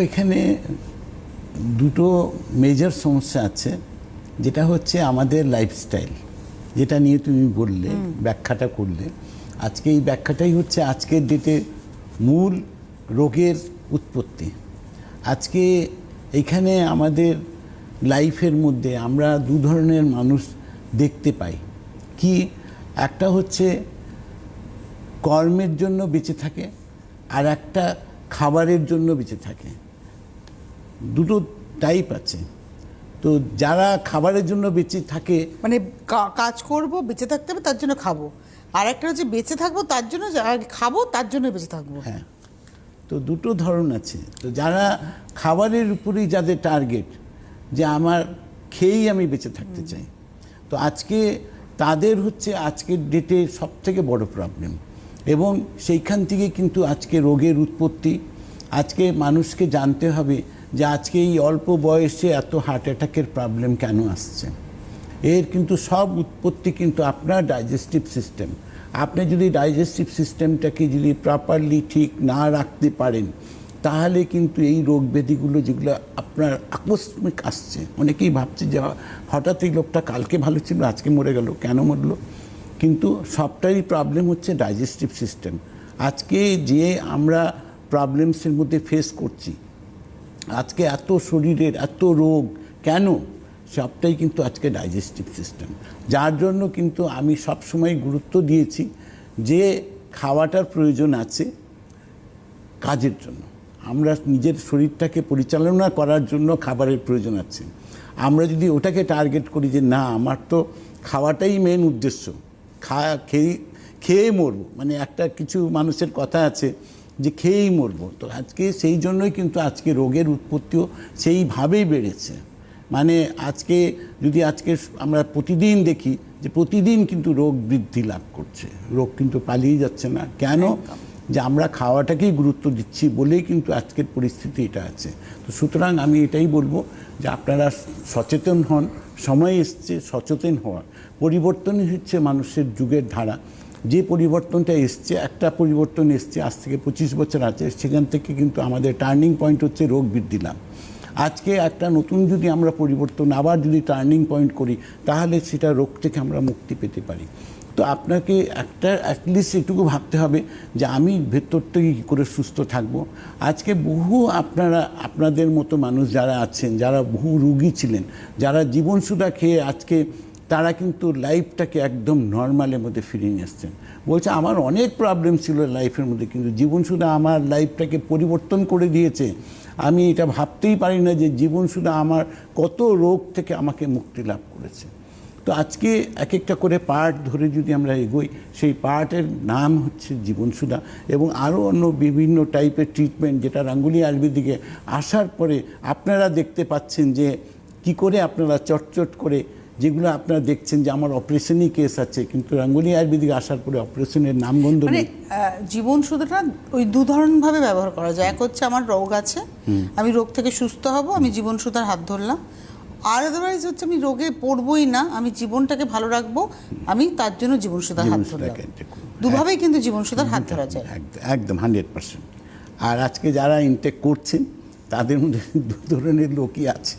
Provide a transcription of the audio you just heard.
এখানে দুটো মেজর সমস্যা আছে। যেটা হচ্ছে আমাদের লাইফস্টাইল যেটা নিয়ে তুমি বললে ব্যাখ্যাটা করলে। আজকে এই ব্যাখ্যাটাই হচ্ছে আজকের ডেটে মূল রোগের উৎপত্তি। আজকে এখানে আমাদের লাইফের মধ্যে আমরা দু ধরনের মানুষ দেখতে পাই। কি? একটা হচ্ছে কর্মের জন্য বেঁচে থাকে আর একটা খাবারের জন্য বেঁচে থাকে। দুটো টাইপ আছে। তো যারা খাবারের জন্য বেঁচে থাকে মানে কাজ করব বেঁচে থাকতে হবে তার জন্য খাব। আর একটা হচ্ছে বেঁচে থাকব তার জন্য খাব তার জন্য বেঁচে থাকব। হ্যাঁ। তো দুটো ধরন আছে। তো যারা খাবারের উপরেই যাদের টার্গেট যে আমার খেয়েই আমি বেঁচে থাকতে চাই। তো আজকে তাদের হচ্ছে আজকের ডেটে সব থেকে বড় প্রবলেম এবং সেইখান থেকে কিন্তু আজকে রোগের উৎপত্তি। আজকে মানুষকে জানতে হবে যে আজকে এই অল্প বয়সে এত হার্ট অ্যাটাকের প্রবলেম কেন আসছে? এর কিন্তু সব উৎপত্তি কিন্তু আপনার ডাইজেস্টিভ সিস্টেম আপনি যদি ডাইজেস্টিভ সিস্টেমটাকে যদি প্রপারলি ঠিক না রাখতে পারেন, তাহলে কিন্তু এই রোগ ব্যাধিগুলো যেগুলো আপনার আকস্মিক আসছে, অনেকেই ভাবছে যে হঠাৎ এই লোকটা কালকে ভালো ছিল, আজকে মরে গেল, কেন মরলো? কিন্তু সবটাই প্রবলেম হচ্ছে ডাইজেস্টিভ সিস্টেম আজকে যে আমরা প্রবলেমসের মধ্যে ফেস করছি আজকে এত শরীরের এত রোগ, কেন? সবটাই কিন্তু আজকে ডাইজেস্টিভ সিস্টেম যার জন্য কিন্তু আমি সবসময় গুরুত্ব দিয়েছি যে খাওয়াটার প্রয়োজন আছে কাজের জন্য। আমরা নিজের শরীরটাকে পরিচালনা করার জন্য খাবারের প্রয়োজন আছে। আমরা যদি ওটাকে টার্গেট করি যে না, আমার তো খাওয়াটাই মেন উদ্দেশ্য। খা, খেয়ে খেয়ে মরবো। মানে একটা কিছু মানুষের কথা আছে যে খেয়েই মরবো। তো আজকে সেই জন্যই কিন্তু আজকে রোগের উৎপত্তিও সেইভাবেই বেড়েছে। মানে আজকে যদি আজকে আমরা প্রতিদিন দেখি যে প্রতিদিন কিন্তু রোগ বৃদ্ধি লাভ করছে। রোগ কিন্তু পালিয়ে যাচ্ছে না। কেন? যে আমরা খাওয়াটাকেই গুরুত্ব দিচ্ছি বলেই কিন্তু আজকের পরিস্থিতি এটা আছে। তো সুতরাং আমি এটাই বলব যে আপনারা সচেতন হন। সময় এসছে সচেতন হওয়ার। পরিবর্তনই হচ্ছে মানুষের যুগের ধারা। যে পরিবর্তনটা এসছে, একটা পরিবর্তন এসছে, আজ থেকে পঁচিশ বছর আছে, সেখান থেকে কিন্তু আমাদের টার্নিং পয়েন্ট হচ্ছে রোগ বৃদ্ধি লাভ আজকে একটা নতুন যদি আমরা পরিবর্তন, আবার যদি টার্নিং পয়েন্ট করি, তাহলে সেটা রোগ থেকে আমরা মুক্তি পেতে পারি। তো আপনাকে একটা অ্যাটলিস্ট এটুকু ভাবতে হবে যে আমি ভেতর থেকে কী করে সুস্থ থাকব। আজকে বহু আপনারা, আপনাদের মতো মানুষ যারা আছেন, যারা বহু রুগী ছিলেন, যারা জীবনসুধা খেয়ে আজকে তারা কিন্তু লাইফটাকে একদম নর্মালের মধ্যে ফিরিয়ে নিয়ে এসছেন বলছে, আমার অনেক প্রবলেম ছিল লাইফের মধ্যে, কিন্তু জীবনসুধা আমার লাইফটাকে পরিবর্তন করে দিয়েছে। আমি এটা ভাবতেই পারি না যে জীবনসুধা আমার কত রোগ থেকে আমাকে মুক্তি লাভ করেছে। তো আজকে এক একটা করে পার্ট ধরে যদি আমরা এগোই, সেই পার্টের নাম হচ্ছে জীবনসুধা এবং আরও অন্য বিভিন্ন টাইপের ট্রিটমেন্ট যেটা রাঙ্গুলি আয়ুর্বেদিকে আসার পরে আপনারা দেখতে পাচ্ছেন যে কি করে আপনারা চটচট করে যেগুলো আপনারা দেখছেন যে আমার অপারেশনই কেস আছে কিন্তু রাঙ্গুলি আয়ুর্বেদিক আসার পরে অপারেশনের নামগন্ধ মানে নেই। জীবন শুধুটা ওই দু ধরন ভাবে ব্যবহার করা যায়। এক হচ্ছে আমার রোগ আছে আমি রোগ থেকে সুস্থ হব আমি জীবন সুধার হাত ধরলাম। আর আদারওয়াইজ হচ্ছে আমি রোগে পড়বই না আমি জীবনটাকে ভালো রাখব আমি তার জন্য জীবন সুধার হাত ধরলাম। দুভাবেই কিন্তু জীবন সুধার হাত ধরা যায়। একদম একদম হান্ড্রেড পার্সেন্ট আর আজকে যারা ইনটেক করছেন তাদের মধ্যে দু ধরনের লোকই আছে।